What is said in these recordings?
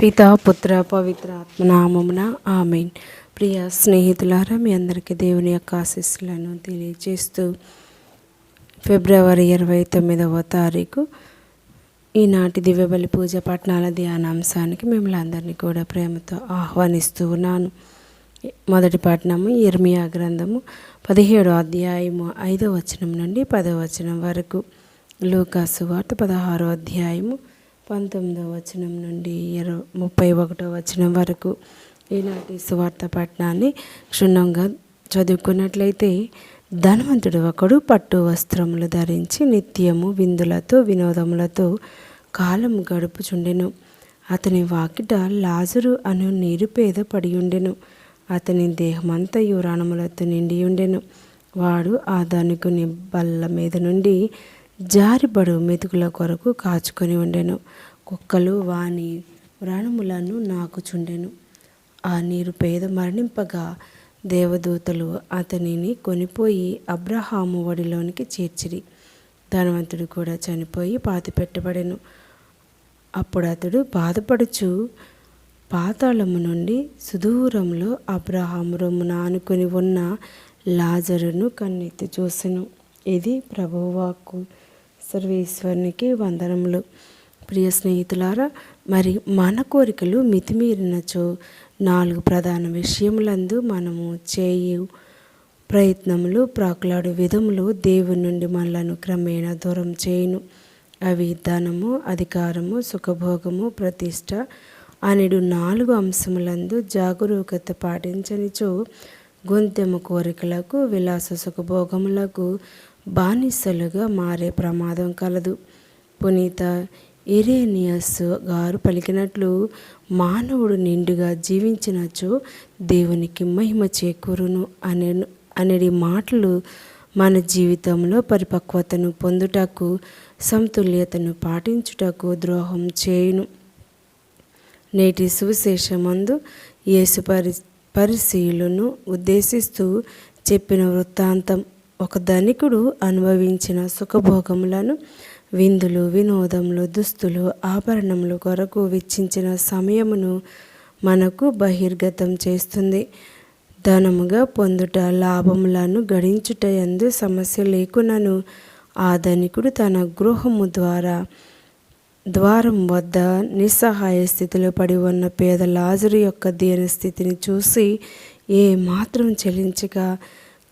పిత పుత్ర పవిత్ర ఆత్మనామమున ఆమెన్. ప్రియ స్నేహితులారా మీ అందరికీ దేవుని యొక్క ఆశీస్సులను తెలియజేస్తూ ఫిబ్రవరి ఇరవై తొమ్మిదవ తారీఖు ఈనాటి దివ్యబలి పూజ పట్నాల ధ్యానాంశానికి మిమ్మల్ని అందరినీ కూడా ప్రేమతో ఆహ్వానిస్తూ ఉన్నాను. మొదటి పట్టణము ఇర్మియా గ్రంథము పదిహేడో అధ్యాయము ఐదో వచనం నుండి పదో వచనం వరకు. లూకాసు వార్త పదహారో అధ్యాయము పంతొమ్మిదో వచనం నుండి ఇరవై ముప్పై ఒకటో వచనం వరకు ఈనాటి సువార్త పట్టణాన్ని క్షుణ్ణంగా చదువుకున్నట్లయితే ధనవంతుడు ఒకడు పట్టు వస్త్రములు ధరించి నిత్యము విందులతో వినోదములతో కాలం గడుపుచుండెను. అతని వాకిట లాజరు అను నిరుపేద పడి ఉండెను అతని దేహమంతా యురాణములతో నిండి ఉండెను వాడు ఆ ధనికుని బల్ల మీద నుండి జారిబడు మెతుకుల కొరకు కాచుకొని ఉండెను. కుక్కలు వాని వ్రణములను నాకుచుండెను. ఆ నీరు పేద మరణింపగా దేవదూతలు అతనిని కొనిపోయి అబ్రహాము ఒడిలోనికి చేర్చిరి. ధనవంతుడు కూడా చనిపోయి పాతి పెట్టబడెను అప్పుడు అతడు బాధపడుచు పాతాళము నుండి సుదూరంలో అబ్రహాము రొమ్మున ఆనుకొని ఉన్న లాజరును కన్నెత్తి చూసెను. ఇది ప్రభువాక్కు. సర్వేశ్వరునికి వందనములు. ప్రియ స్నేహితులారా మరి మన కోరికలు మితిమీరినచో నాలుగు ప్రధాన విషయములందు మనము చేయు ప్రయత్నములు ప్రాకులాడు విధములు దేవుని నుండి మనలను క్రమేణా దూరం చేయును. అవి ధనము అధికారము సుఖభోగము ప్రతిష్ట అనేడు నాలుగు అంశములందు జాగరూకత పాటించనిచో గొంతెము కోరికలకు విలాస సుఖభోగములకు బానిసలుగా మారే ప్రమాదం కలదు. పునీత ఇరేనియస్ గారు పలికినట్లు మానవుడు నిండుగా జీవించినచో దేవునికి మహిమ చేకూరును అనే అనేది మాటలు మన జీవితంలో పరిపక్వతను పొందుటకు సమతుల్యతను పాటించుటకు ద్రోహం చేయును. నేటి సువిశేషమందు యేసు పరి పరిశీలను ఉద్దేశిస్తూ చెప్పిన వృత్తాంతం ఒక ధనికుడు అనుభవించిన సుఖభోగములను విందులు వినోదములు దుస్తులు ఆభరణములు కొరకు వెచ్చించిన సమయమును మనకు బహిర్గతం చేస్తుంది. ధనముగా పొందుట లాభములను గడించుట ఎందు సమస్య లేకునను ఆ ధనికుడు తన గృహము ద్వారా ద్వారం వద్ద నిస్సహాయ స్థితిలో పడి ఉన్న పేద లాజరు యొక్క దీన స్థితిని చూసి ఏ మాత్రం చెల్లించక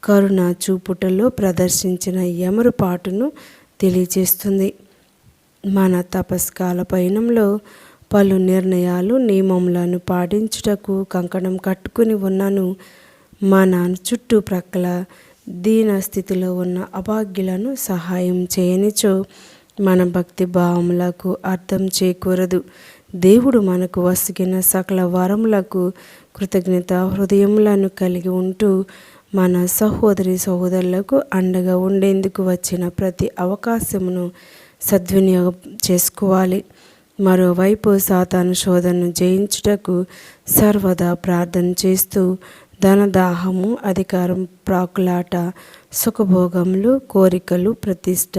కరుణ చూపుటలో ప్రదర్శించిన యమరుపాటును తెలియజేస్తుంది. మన తపస్కాల పయనంలో పలు నిర్ణయాలు నియమములను పాటించుటకు కంకణం కట్టుకుని ఉన్నాను. మన చుట్టుప్రక్కల దీన స్థితిలో ఉన్న అభాగ్యులను సహాయం చేయనిచో మన భక్తి భావములకు అర్థం చేకూరదు. దేవుడు మనకు వసిగిన సకల వరములకు కృతజ్ఞత హృదయములను కలిగి ఉంటూ మన సహోదరి సహోదరులకు అండగా ఉండేందుకు వచ్చిన ప్రతి అవకాశమును సద్వినియోగం చేసుకోవాలి. మరోవైపు సాతాను శోధనను జయించుటకు సర్వదా ప్రార్థన చేస్తూ ధనదాహము అధికారం ప్రాకులాట సుఖభోగములు కోరికలు ప్రతిష్ట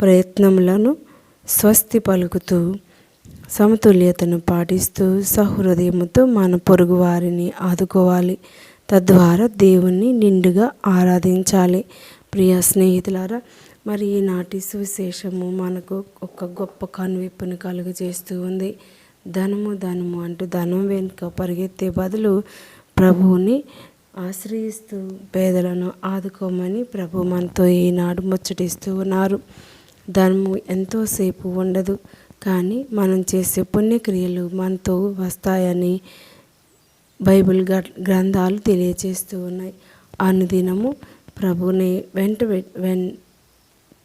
ప్రయత్నములను స్వస్తి పలుకుతూ సమతుల్యతను పాటిస్తూ సహృదయముతో మన పొరుగు వారిని ఆదుకోవాలి. తద్వారా దేవుణ్ణి నిండుగా ఆరాధించాలి. ప్రియ స్నేహితులారా మరి ఈనాటి సువిశేషము మనకు ఒక గొప్ప కనువిప్పును కలుగజేస్తూ ఉంది. ధనము ధనము అంటూ ధనం వెనుక పరిగెత్తే బదులు ప్రభువుని ఆశ్రయిస్తూ పేదలను ఆదుకోమని ప్రభు మనతో ఈనాడు ముచ్చటిస్తూ ఉన్నారు. ధనము ఎంతోసేపు ఉండదు కానీ మనం చేసే పుణ్యక్రియలు మనతో వస్తాయని బైబిల్ గ్రంథాలు తెలియచేస్తూ ఉన్నాయి. అనుదినము ప్రభుని వెంట వెన్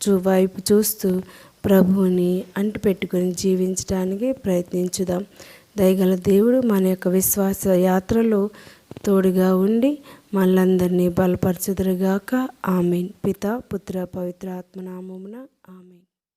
చూ వైపు చూస్తూ ప్రభువుని అంటిపెట్టుకుని జీవించడానికి ప్రయత్నించుదాం. దయగల దేవుడు మన యొక్క విశ్వాస యాత్రలో తోడుగా ఉండి మనందరినీ బలపరచుదురుగాక. ఆమెన్. పిత పుత్ర పవిత్ర ఆత్మనామమున ఆమెన్.